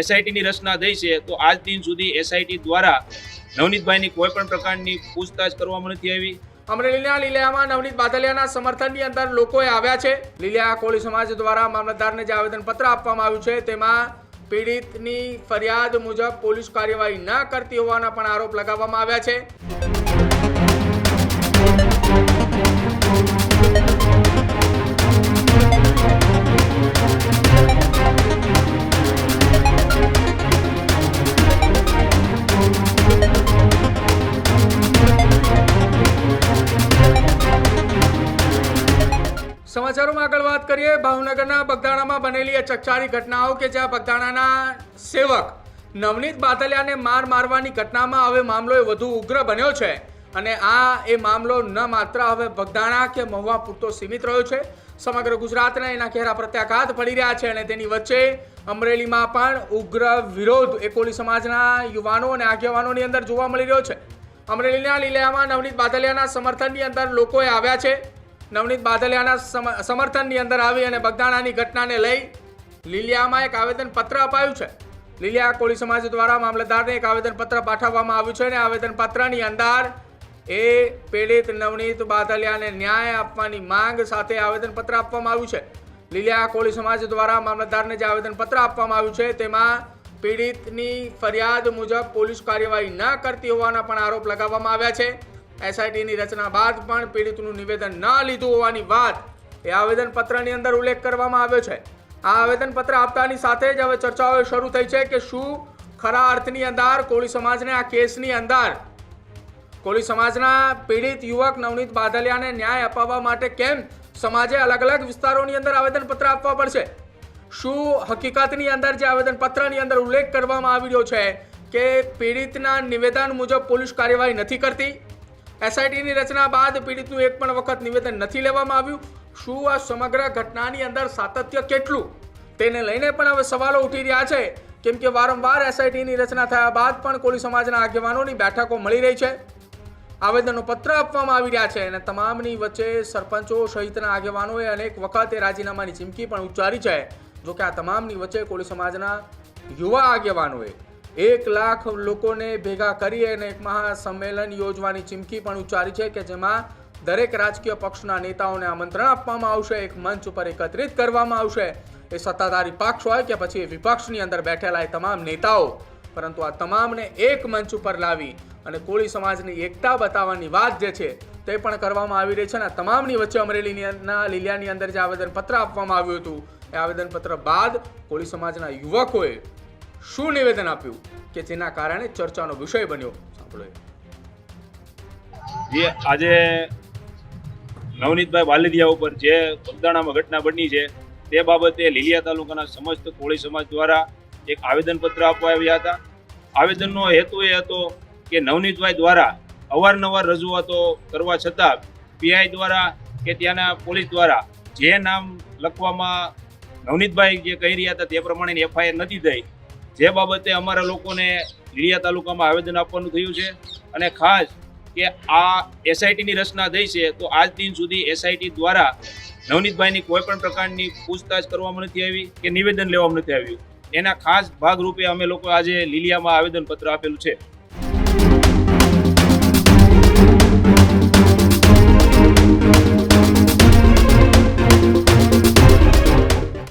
એસઆઈટીની રચના થઈ છે, તો આજ દિન સુધી એસઆઈટી દ્વારા નવનીતભાઈની કોઈ પણ પ્રકારની પૂછતાછ કરવામાં નથી આવી? અમરેલીના લીલિયામાં નવનીત બાદલિયાના સમર્થનની અંદર લોકોએ આવ્યા છે. લીલિયા કોળી સમાજ દ્વારા મામલતદારને જે આવેદનપત્ર આપવામાં આવ્યું છે, તેમાં પીડિતની ફરિયાદ મુજબ પોલીસ કાર્યવાહી ન કરતી હોવાના પણ આરોપ લગાવવામાં આવ્યા છે. સમાચારોમાં આગળ વાત કરીએ. ભાવનગરના બગદાણામાં બનેલી એ ચકચારી ઘટનાઓ કે જ્યાં બગદાણાના સેવક નવનીત બાદલિયાને માર મારવાની ઘટનામાં હવે મામલો એ વધુ ઉગ્ર બન્યો છે અને આ એ મામલો ન માત્ર હવે બગદાણા કે મહુવા પૂરતો સીમિત રહ્યો છે. સમગ્ર ગુજરાતના એના ઘેરા પ્રત્યાઘાત પડી રહ્યા છે અને તેની વચ્ચે અમરેલીમાં પણ ઉગ્ર વિરોધ એ કોળી સમાજના યુવાનો અને આગેવાનોની અંદર જોવા મળી રહ્યો છે. અમરેલીના લીલામાં નવનીત બાદલિયાના સમર્થનની અંદર લોકોએ આવ્યા છે. નવનીત બાદલિયાના સમ- સમર્થનની અંદર આવી અને બગદાણાની ઘટનાને લઈ લીલિયામાં એક આવેદન પત્ર અપાયું છે. લીલિયા કોળી સમાજ દ્વારા મામલતદારને એક આવેદન પત્ર પાઠવવામાં આવ્યું છે અને આવેદન પત્રની અંદર એ પીડિત નવનીત બાદલિયાને ન્યાય આપવાની માંગ સાથે આવેદન પત્ર આપવામાં આવ્યું છે. લીલિયા કોળી સમાજ દ્વારા મામલતદારને જે આવેદન પત્ર આપવામાં આવ્યું છે તેમાં પીડિતની ફરિયાદ મુજબ પોલીસ કાર્યવાહી ન કરતી હોવાના પણ આરોપ લગાવવામાં આવ્યા છે. એસઆઈટીની રચના બાદ પણ પીડિતનું નિવેદન ન લીધું હોવાની વાત એ આવેદનપત્રની અંદર ઉલ્લેખ કરવામાં આવ્યો છે. આ આવેદનપત્ર આપતાની સાથે જ હવે ચર્ચાઓ શરૂ થઈ છે કે શું ખરા અર્થની અંદર કોળી સમાજને આ કેસની અંદર કોળી સમાજના પીડિત યુવક નવનીત બાદલિયાને ન્યાય અપાવવા માટે કેમ સમાજે અલગ અલગ વિસ્તારોની અંદર આવેદનપત્ર આપવા પડશે? શું હકીકતની અંદર જે આવેદનપત્રની અંદર ઉલ્લેખ કરવામાં આવી રહ્યો છે કે પીડિતના નિવેદન મુજબ પોલીસ કાર્યવાહી નથી કરતી? એસઆઈટીની રચના બાદ પીડિતનું એક પણ વખત નિવેદન નથી લેવામાં આવ્યું. શું આ સમગ્ર ઘટનાની અંદર સાતત્ય કેટલું? તેને લઈને પણ હવે સવાલો ઉઠી રહ્યા છે. કેમ કે વારંવાર એસઆઈટીની રચના થયા બાદ પણ કોળી સમાજના આગેવાનોની બેઠકો મળી રહી છે. આવેદનો પત્ર આપવામાં આવી રહ્યા છે અને તમામની વચ્ચે સરપંચો સહિતના આગેવાનોએ અનેક વખત રાજીનામાની ચીમકી પણ ઉચ્ચારી છે. જોકે આ તમામની વચ્ચે કોળી સમાજના યુવા આગેવાનોએ એક લાખ લોકોને ભેગા કરી અને એક મહાસંમેલન યોજવાની ચીમકી પણ ઉચ્ચારી છે કે જેમાં દરેક રાજકીય પક્ષના નેતાઓને આમંત્રણ આપવામાં આવશે, એક મંચ ઉપર એકત્રિત કરવામાં આવશે. એ સત્તાધારી પક્ષ હોય કે પછી વિપક્ષની અંદર બેઠેલા એ તમામ નેતાઓ. પરંતુ આ તમામને એક મંચ ઉપર લાવી અને કોળી સમાજની એકતા બતાવવાની વાત જે છે તે પણ કરવામાં આવી રહી છે અને તમામની વચ્ચે અમરેલીની લીલિયાની અંદર જે આવેદનપત્ર આપવામાં આવ્યું હતું, એ આવેદનપત્ર બાદ કોળી સમાજના યુવકોએ શું નિવેદન આપ્યું કે જેના કારણે ચર્ચાનો વિષય બન્યો? સાંભળો જે આજે નવનીતભાઈ વાલદિયા ઉપર જે બગદાણામાં ઘટના બની છે, તે બાબતે લીલિયા તાલુકાના સમસ્ત કોળી સમાજ દ્વારા એક આવેદનપત્ર આપવા આવ્યા હતા. આવેદનનો હેતુ એ હતો કે નવનીતભાઈ દ્વારા અવારનવાર રજૂઆતો કરવા છતાં પીઆઈ દ્વારા કે ત્યાંના પોલીસ દ્વારા જે નામ લખવામાં નવનીતભાઈ જે કહી રહ્યા હતા તે પ્રમાણેની એફઆઈઆર નથી થઈ. જે બાબતે અમારા લોકોને લીલિયા તાલુકામાં આવેદન આપવાનું થયું છે અને ખાસ કે આ એસઆઈટીની રચના થઈ છે, તો આજ દિન સુધી એસઆઈટી દ્વારા નવનીતભાઈની કોઈ પણ પ્રકારની પૂછતાછ કરવામાં નથી આવી કે નિવેદન લેવામાં નથી આવ્યું. એના ખાસ ભાગરૂપે અમે લોકો આજે લીલિયામાં આવેદનપત્ર આપેલું છે.